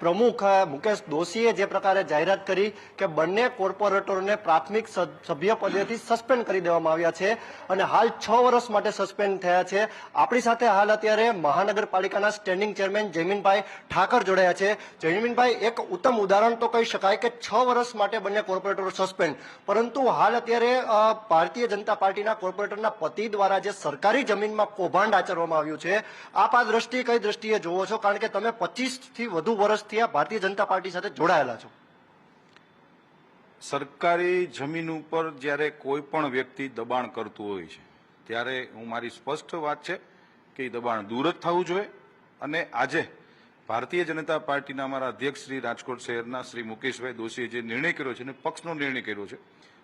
પ્રમુખ મુકેશ દોશીએ જે પ્રકારે જાહેરાત કરી કે બંને કોર્પોરેટરોને પ્રાથમિક સભ્ય પદેથી સસ્પેન્ડ કરી દેવામાં આવ્યા છે અને હાલ છ વર્ષ માટે સસ્પેન્ડ થયા છે. આપણી સાથે હાલ અત્યારે મહાનગરપાલિકાના સ્ટેન્ડિંગ ચેરમેન જયમીનભાઈ ઠાકર જોડાયા છે. જયમીનભાઈ એક ઉત્તમ ઉદાહરણ તો કહી શકાય કે છ વર્ષ માટે બંને કોર્પોરેટરો સસ્પેન્ડ. પરંતુ હાલ અત્યારે ભારતીય જનતા પાર્ટીના કોર્પોરેટરના પતિ દ્વારા જે સરકારી જમીનમાં કૌભાંડ આચરવામાં આવ્યું છે, આપ આ દ્રષ્ટિએ કઈ દ્રષ્ટિએ જોવો છો? કારણ કે તમે પચીસથી વધુ વધુ વર્ષથી આ ભારતીય જનતા પાર્ટી સાથે જોડાયેલા છો. સરકારી જમીન ઉપર જ્યારે કોઈ પણ વ્યક્તિ દબાણ કરતું હોય છે, ત્યારે હું મારી સ્પષ્ટ વાત છે કે દબાણ દૂર જ થવું જોઈએ અને આજે ભારતીય જનતા પાર્ટીના અમારા અધ્યક્ષ શ્રી રાજકોટ શહેરના શ્રી મુકેશભાઈ દોશીએ જે નિર્ણય કર્યો છે અને પક્ષનો નિર્ણય કર્યો છે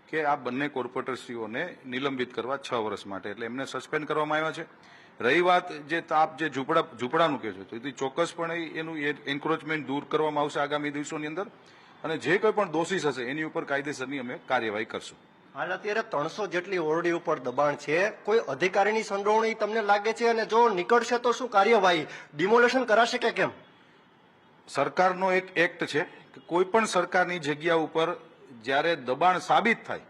કે આ બંને કોર્પોરેટરશ્રીઓને નિલંબિત કરવા છ વર્ષ માટે, એટલે એમને સસ્પેન્ડ કરવામાં આવ્યા છે. રહી વાત જે તાપ જે ઝૂંપડા ઝૂંપડાનું કહે છે તો એથી ચોક્કસપણે એનું એન્ક્રોચમેન્ટ દૂર કરવામાં આવશે આગામી દિવસોની અંદર. અને જે કોઈ પણ દોષિત હશે એની ઉપર કાયદેસરની અમે કાર્યવાહી કરશું. હાલ અત્યારે ત્રણસો જેટલી ઓરડી ઉપર દબાણ છે. કોઈ અધિકારીની સંડોવણી તમને લાગે છે? અને જો નીકળશે તો શું કાર્યવાહી? ડિમોલેશન કરાશે કે કેમ? સરકારનો એક એક્ટ છે કે કોઈ પણ સરકારની જગ્યા ઉપર જ્યારે દબાણ સાબિત થાય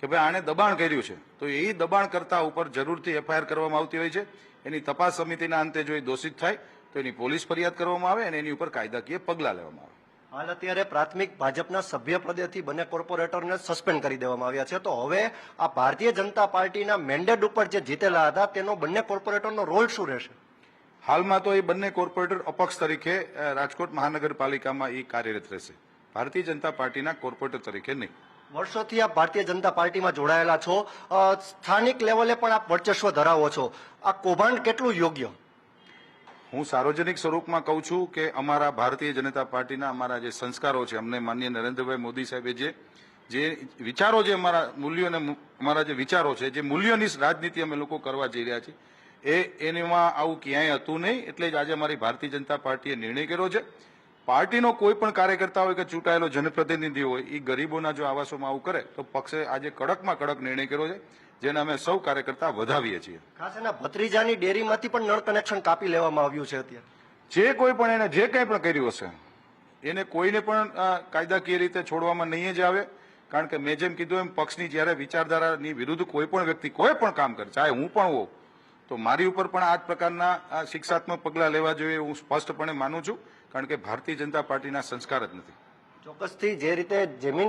કે ભાઈ આણે દબાણ કર્યું છે. તો એ દબાણ કરતા ઉપર જરૂરથી એફઆઈઆર કરવામાં આવતી હોય છે. એની તપાસ સમિતિના અંતે જો એ દોષિત થાય તો એની પોલીસ ફરિયાદ કરવામાં આવે અને એની ઉપર કાયદાકીય પગલાં લેવામાં આવે. હાલ અત્યારે પ્રાથમિક ભાજપના સભ્ય પદેથી બંને કોર્પોરેટરને સસ્પેન્ડ કરી દેવામાં આવ્યા છે. તો હવે આ ભારતીય જનતા પાર્ટીના મેન્ડેટ ઉપર જે જીતેલા હતા તેનો બંને કોર્પોરેટરનો રોલ શું રહેશે? હાલમાં તો એ બંને કોર્પોરેટર અપક્ષ તરીકે રાજકોટ મહાનગરપાલિકામાં એ કાર્યરત રહેશે. ભારતીય જનતા પાર્ટીના કોર્પોરેટર તરીકે નહીં. વર્ષોથી આપ ભારતીય જનતા પાર્ટીમાં જોડાયેલા છો. સ્થાનિક લેવલે પણ આપ વર્ચસ્વ ધરાવો છો. આ કૌભાંડ કેટલું યોગ્ય? હું સાર્વજનિક સ્વરૂપમાં કહું છું કે અમારા ભારતીય જનતા પાર્ટીના અમારા જે સંસ્કારો છે, અમને માનનીય નરેન્દ્રભાઈ મોદી સાહેબે જે જે વિચારો જે અમારા મૂલ્યો અને અમારા જે વિચારો છે, જે મૂલ્યોની રાજનીતિ અમે લોકો કરવા જઈ રહ્યા છીએ, એ એમાં આવું ક્યાંય હતું નહીં, એટલે જ આજે અમારી ભારતીય જનતા પાર્ટીએ નિર્ણય કર્યો છે. પાર્ટીનો કોઈ પણ કાર્યકર્તા હોય કે ચૂંટાયેલો જનપ્રતિનિધિ હોય એ ગરીબોના જો આવાસોમાં આવું કરે તો પક્ષે આજે કડકમાં કડક નિર્ણય કર્યો છે જેને અમે સૌ કાર્યકર્તા વધાવીએ છીએ. ખાસ એના ભત્રીજાની ડેરીમાંથી પણ નળ કનેક્શન કાપી લેવામાં આવ્યું છે અત્યારે. જે કોઈ પણ એને જે કંઈ પણ કર્યું હશે એને કોઈને પણ કાયદાકીય રીતે છોડવામાં નહીં જ આવે કારણ કે મેં જેમ કીધું એમ પક્ષની જ્યારે વિચારધારાની વિરુદ્ધ કોઈ પણ વ્યક્તિ કોઈ પણ કામ કરે ચાહે હું પણ હોઉં તો મારી ઉપર પણ આ જ પ્રકારના શિક્ષાત્મક પગલાં લેવા જોઈએ હું સ્પષ્ટપણે માનું છું, કારણ કે ભારતીય જનતા પાર્ટીના સંસ્કાર જ નથી. ચોક્કસથી જે રીતે જમીન